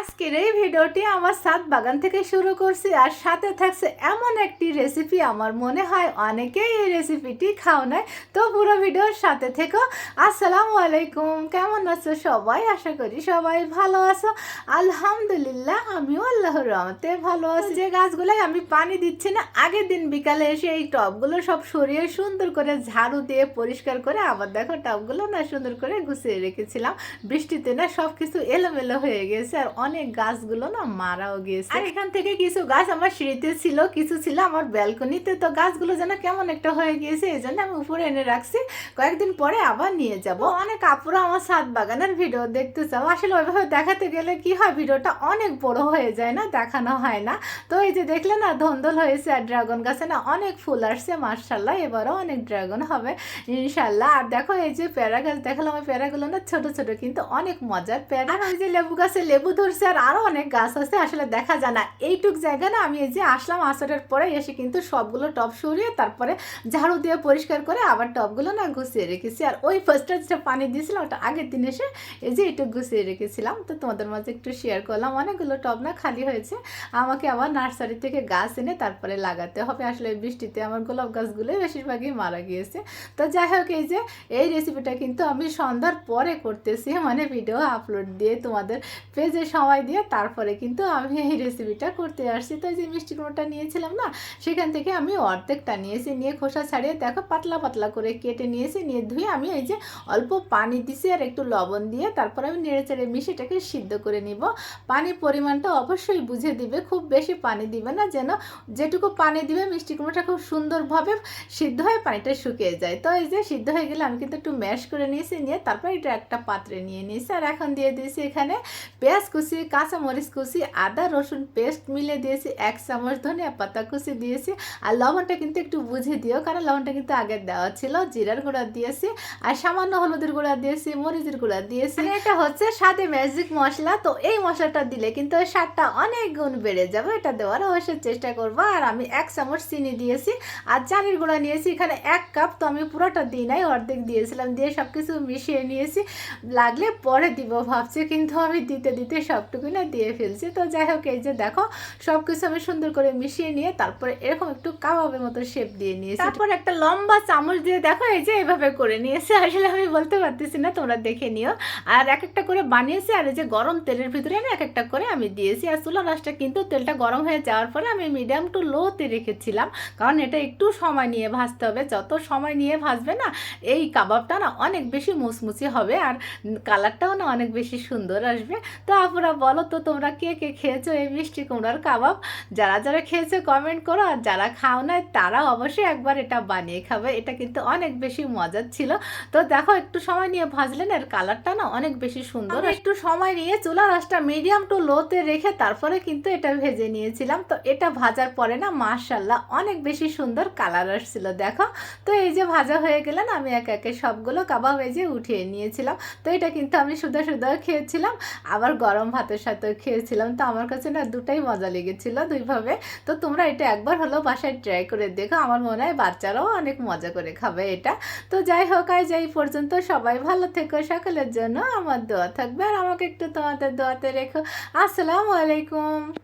আজকের এই ভিডিওটি আমার সাত বাগান থেকে শুরু করছি আর সাথে থাকছে এমন একটি রেসিপি আমার মনে হয় অনেকেই এই রেসিপিটি খাও নাই। তো পুরো ভিডিওর সাথে থেকো। আসসালামু আলাইকুম। কেমন আছো সবাই? আশা করি সবাই ভালো আছো। আলহামদুলিল্লাহ, আমিও আল্লাহর রহমতে ভালো আছি। যে গাছগুলোয় আমি পানি দিচ্ছি না, আগের দিন বিকালে এসে এই টবগুলো সব সরিয়ে সুন্দর করে ঝাড়ু দিয়ে পরিষ্কার করে আবার দেখো টবগুলো না সুন্দর করে গুছিয়ে রেখেছিলাম। বৃষ্টিতে না সব কিছু এলোমেলো হয়ে গেছে আর অনেক গাছগুলো না মারাও গিয়েছে। আর এখান থেকে কিছু গাছ আমার সিঁড়িতে ছিল কিছু ছিল আমার ব্যালকনিতে। তো গাছগুলো যেন কেমন একটা হয়ে গিয়েছে এই জন্য আমি উপরে এনে রাখছি। কয়েকদিন পরে আবার নিয়ে যাব। অনেক আপুরা আমার সাত বাগানের ভিডিও দেখতে চাও। আসলে ওইভাবে দেখাতে গেলে কি হয় ভিডিওটা অনেক বড় হয়ে যায় না দেখানো হয় না। তো এই যে দেখলে না ধন্দল হয়েছে আর ড্রাগন গাছে না অনেক ফুল আসছে মার্শাল্লাহ এবারও অনেক ড্রাগন হবে ইনশাল্লাহ আর দেখো এই যে প্যারা গাছ দেখালাম ওই প্যারাগুলো না ছোট ছোট কিন্তু অনেক মজার প্যারা। ওই যে লেবু গাছে লেবু ধরছে আর আরও অনেক গাছ আছে, আসলে দেখা যায় না। এইটুক জায়গা না আমি এই যে আসলাম আসরের পরে এসে কিন্তু সবগুলো টব সরিয়ে তারপরে ঝাড়ু দিয়ে পরিষ্কার করে আবার টবগুলো না গুছিয়ে রেখেছি। আর ওই ফার্স্টটা যেটা পানি দিয়েছিলাম, ওটা আগের দিন এসে এই যে একটু গুছিয়ে রেখেছিলাম। তো তোমাদের মাঝে একটু শেয়ার করলাম, অনেকগুলো টব না খালি হয়েছে। আমাকে আবার নার্সারি থেকে গাছ এনে তারপরে লাগাতে হবে। আসলে বৃষ্টিতে আমার গোলাপ গাছগুলোই বেশিরভাগই মারা গিয়েছে। তো যাই হোক, এই যে এই রেসিপিটা কিন্তু আমি সন্ধ্যার পরে করতেছি। মানে ভিডিও আপলোড দিয়ে তোমাদের পেজে সময় দিয়ে তারপরে কিন্তু আমি এই রেসিপিটা করতে আসছি। তো যে মিষ্টি কুমড়োটা নিয়েছিলাম না, সেখান থেকে আমি অর্ধেকটা নিয়েছি, নিয়ে খোসা ছাড়িয়ে দেখো পাতলা পাতলা করে কেটে নিয়েছি, নিয়ে ধুয়ে আমি এই যে অল্প পানি দিছি আর একটু লবণ দিয়ে তারপর আমি নেড়ে চেড়ে মিশিটাকে সিদ্ধ করে নিব। পানির পরিমাণটা অবশ্যই বুঝে দিবে, খুব বেশি পানি দিবে না, যেন যেটুকু পানি দিবে মিষ্টি কুমড়োটা খুব সুন্দরভাবে সিদ্ধ হয়ে পানিটা শুকিয়ে যায়। তো এই যে সিদ্ধ হয়ে গেলে আমি কিন্তু একটু ম্যাশ করে নিয়েছি, নিয়ে তারপর এটা একটা পাত্রে নিয়ে নিয়েছি। আর এখন দিয়ে দিয়েছি এখানে পেঁয়াজ কুচি কাঁচা মরিচ কুচি, আদা, রসুন পেস্ট মিলে দিয়েছি, এক চামচ ধনিয়া পাতা কুচি দিয়েছি। আর লবণটা কিন্তু একটু বুঝে দিও, কারণ লবণটা কিন্তু আগে দেওয়া ছিল, জিরার গুঁড়া দিয়েছি, আর সামান্য হলুদের গুঁড়া দিয়েছি, মরিচের গুঁড়া দিয়েছি। এটা হচ্ছে স্বাদে ম্যাজিক মশলা, তো এই মশলাটা দিলে কিন্তু ওই স্বাদটা অনেক গুণ বেড়ে যাবে, এটা দেওয়ার অবশ্যই চেষ্টা করব। আর আমি এক চামচ চিনি দিয়েছি, আর চালের গুঁড়া নিয়েছি, এখানে এক কাপ, তো আমি পুরোটা দিই নাই অর্ধেক দিয়েছিলাম, দিয়ে সব কিছু মিশিয়ে নিয়েছি। লাগলে পরে দিব, ভাবছি, কিন্তু আমি দিতে দিতে সবটুকু না দিয়ে ফেলছি। তো যাই হোক, এই যে দেখো সব কিছু আমি সুন্দর করে মিশিয়ে নিয়ে তারপরে এরকম একটু কাবাবের মতো শেপ দিয়ে নিয়েছি। তারপর একটা লম্বা চামচ দিয়ে দেখো, এই যে এভাবে করে নিয়েছি। আসলে আমি বলতে পারতেছি না, তোমরা দেখে নিও। আর এক একটা করে বানিয়েছি, আর এই যে গরম তেলের ভিতরে আমি এক একটা করে আমি দিয়েছি। আর চুলা রাসটা কিন্তু তেলটা গরম হয়ে যাওয়ার পরে আমি মিডিয়াম টু লোতে রেখেছিলাম। কারণ এটা একটু সময় নিয়ে ভাজতে হবে। যত সময় নিয়ে ভাজবে না, এই কাবাবটা না অনেক বেশি মুচমুচি হবে, আর কালারটাও না অনেক বেশি সুন্দর আসবে। তো আপুরা বলো তো তোমরা কে কে খেয়েছো এই মিষ্টি কুমড়ার কাবাব? যারা যারা খেয়েছো কমেন্ট করো। আর যারা খাও না তারা অবশ্যই একবার এটা বানিয়ে খাবে। এটা কিন্তু অনেক বেশি মজার ছিল। তো দেখো একটু সময় নিয়ে ভাজলেন এর কালারটা না অনেক বেশি সুন্দর। একটু সময় নিয়ে চুলা রাসটা মিডিয়াম টু লোতে রেখে তারপরে কিন্তু এটা ভেজে নিয়েছিলাম। তো এটা ভাজার পরে না মাশাল্লাহ অনেক বেশি সুন্দর কালার আসছিল দেখো। তো এই যে ভাজা হয়ে গেলেন আমি এক একে সবগুলো কাবাব ভেজে উঠিয়ে নিয়েছিলাম। তো এটা কিন্তু আমি সুদা সুদা খেয়েছিলাম। আবার গরম ভাতের সাথে খেয়েছিলাম। তো আমার কাছে না দুটাই মজা লেগেছিল দুইভাবে। তো তোমরা এটা একবার হলো বাসায় ট্রাই করে দেখো। আমার মনে হয় বাচ্চারাও অনেক মজা করে খাবে এটা। তো যাই হোক আর যাই পর্যন্ত। সবাই ভালো থেকো, সকলের জন্য আমার দোয়া থাকবে। আর আমাকে একটু তোমাদের দোয়াতে রেখো। আসসালামু আলাইকুম।